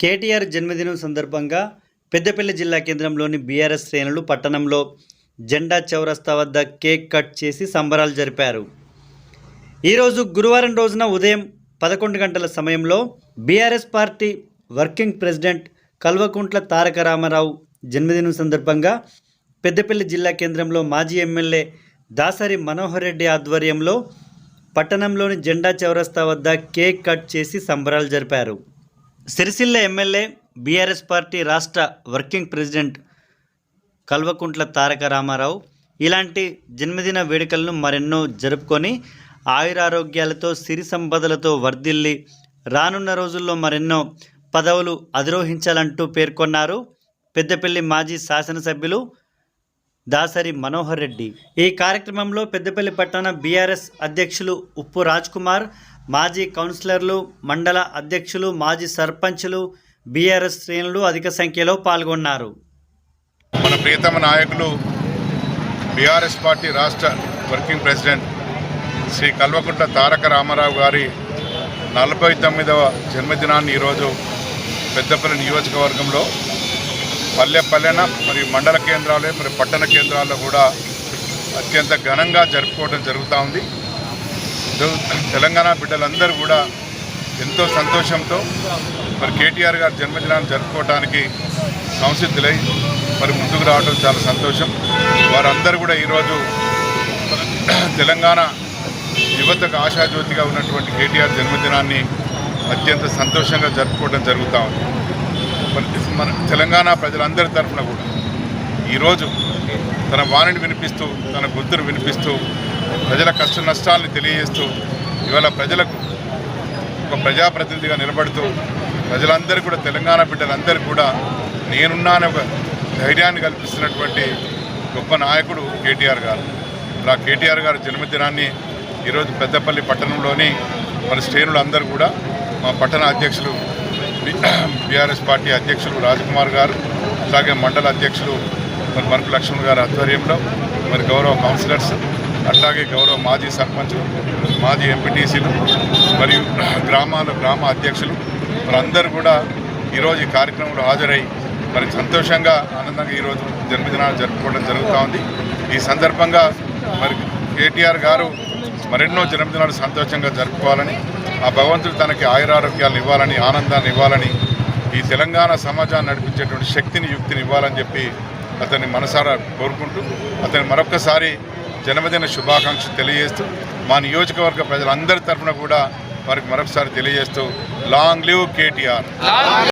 కేటీఆర్ జన్మదినం సందర్భంగా పెద్దపల్లి జిల్లా కేంద్రంలోని బీఆర్ఎస్ శ్రేణులు పట్టణంలో జెండా చౌరస్తా వద్ద కేక్ కట్ చేసి సంబరాలు జరిపారు. ఈరోజు గురువారం రోజున ఉదయం పదకొండు గంటల సమయంలో BRS party working president Kalvakuntla Taraka Rama Rao జన్మదినం సందర్భంగా పెద్దపల్లి జిల్లా కేంద్రంలో మాజీ ఎమ్మెల్యే దాసరి మనోహర్ రెడ్డి ఆధ్వర్యంలో పట్టణంలోని జెండా చౌరస్తా వద్ద కేక్ కట్ చేసి సంబరాలు జరిపారు. సిరిసిల్ల ఎమ్మెల్యే బీఆర్ఎస్ పార్టీ రాష్ట్ర వర్కింగ్ ప్రెసిడెంట్ కల్వకుంట్ల తారక రామారావు ఇలాంటి జన్మదిన వేడుకలను మరెన్నో జరుపుకొని ఆయురారోగ్యాలతో సిరి సంపదలతో వర్ధిల్లి రానున్న రోజుల్లో మరెన్నో పదవులు అధిరోహించాలంటూ పేర్కొన్నారు పెద్దపల్లి మాజీ శాసనసభ్యులు దాసరి మనోహర్ రెడ్డి. ఈ కార్యక్రమంలో పెద్దపల్లి పట్టణ బీఆర్ఎస్ అధ్యక్షులు ఉప్పు రాజ్ కుమార్ మాజీ కౌన్సిలర్లు మండల అధ్యక్షులు మాజీ సర్పంచులు బీఆర్ఎస్ శ్రేణులు అధిక సంఖ్యలో పాల్గొన్నారు. మన ప్రియతమ నాయకులు బీఆర్ఎస్ పార్టీ రాష్ట్ర వర్కింగ్ ప్రెసిడెంట్ శ్రీ కల్వకుంట్ల తారక రామారావు గారి నలభై తొమ్మిదవ జన్మదినాన్ని ఈరోజు పెద్దపల్లి నియోజకవర్గంలో పల్లె పల్లెన మరి మండల కేంద్రాలు మరి పట్టణ కేంద్రాల్లో కూడా అత్యంత ఘనంగా జరుపుకోవడం జరుగుతూ ఉంది. తెలంగాణ బిడ్డలందరూ కూడా ఎంతో సంతోషంతో మరి కేటీఆర్ గారి జన్మదినాన్ని జరుపుకోవడానికి సంసిద్ధులై మరి ముందుకు రావడం చాలా సంతోషం. వారందరూ కూడా ఈరోజు తెలంగాణ యువతకు ఆశాజ్యోతిగా ఉన్నటువంటి కేటీఆర్ జన్మదినాన్ని అత్యంత సంతోషంగా జరుపుకోవడం జరుగుతూ ఉంది. మరి మన తెలంగాణ ప్రజలందరి తరఫున కూడా ఈరోజు తన వాణిని వినిపిస్తూ తన గుర్తును వినిపిస్తూ ప్రజల కష్ట నష్టాలని తెలియజేస్తూ ఇవాళ ప్రజలకు ఒక ప్రజాప్రతినిధిగా నిలబడుతూ ప్రజలందరూ కూడా తెలంగాణ బిడ్డలందరూ కూడా నేనున్నానే ఒక ధైర్యాన్ని కల్పిస్తున్నటువంటి గొప్ప నాయకుడు కేటీఆర్ గారు. మరి ఆ కేటీఆర్ గారి జన్మదినాన్ని ఈరోజు పెద్దపల్లి పట్టణంలోని మన శ్రేణులు అందరూ కూడా మా పట్టణ అధ్యక్షులు బీఆర్ఎస్ పార్టీ అధ్యక్షులు రాజ్కుమార్ గారు అలాగే మండల అధ్యక్షులు మరి మరుపు లక్ష్మణ్ గారి ఆధ్వర్యంలో మరి గౌరవ కౌన్సిలర్స్ అట్లాగే గౌరవ మాజీ సర్పంచులు మాజీ ఎంపీటీసీలు మరియు గ్రామాల గ్రామ అధ్యక్షులు వారందరూ కూడా ఈరోజు ఈ కార్యక్రమంలో హాజరై మరి సంతోషంగా ఆనందంగా ఈరోజు జన్మదినాలు జరుపుకోవడం జరుగుతూ ఉంది. ఈ సందర్భంగా మరి కేటీఆర్ గారు మరెన్నో జన్మదినాలు సంతోషంగా జరుపుకోవాలని ఆ భగవంతుడు తనకి ఆయురారోగ్యాలను ఇవ్వాలని ఆనందాన్ని ఇవ్వాలని ఈ తెలంగాణ సమాజాన్ని నడిపించేటువంటి శక్తిని యుక్తిని ఇవ్వాలని చెప్పి అతన్ని మనసారా కోరుకుంటూ అతని మరొక్కసారి జన్మదిన శుభాకాంక్షలు తెలియజేస్తూ మా నియోజకవర్గ ప్రజలందరి తరఫున కూడా వారికి మరొకసారి తెలియజేస్తూ లాంగ్ లివ్ కేటీఆర్.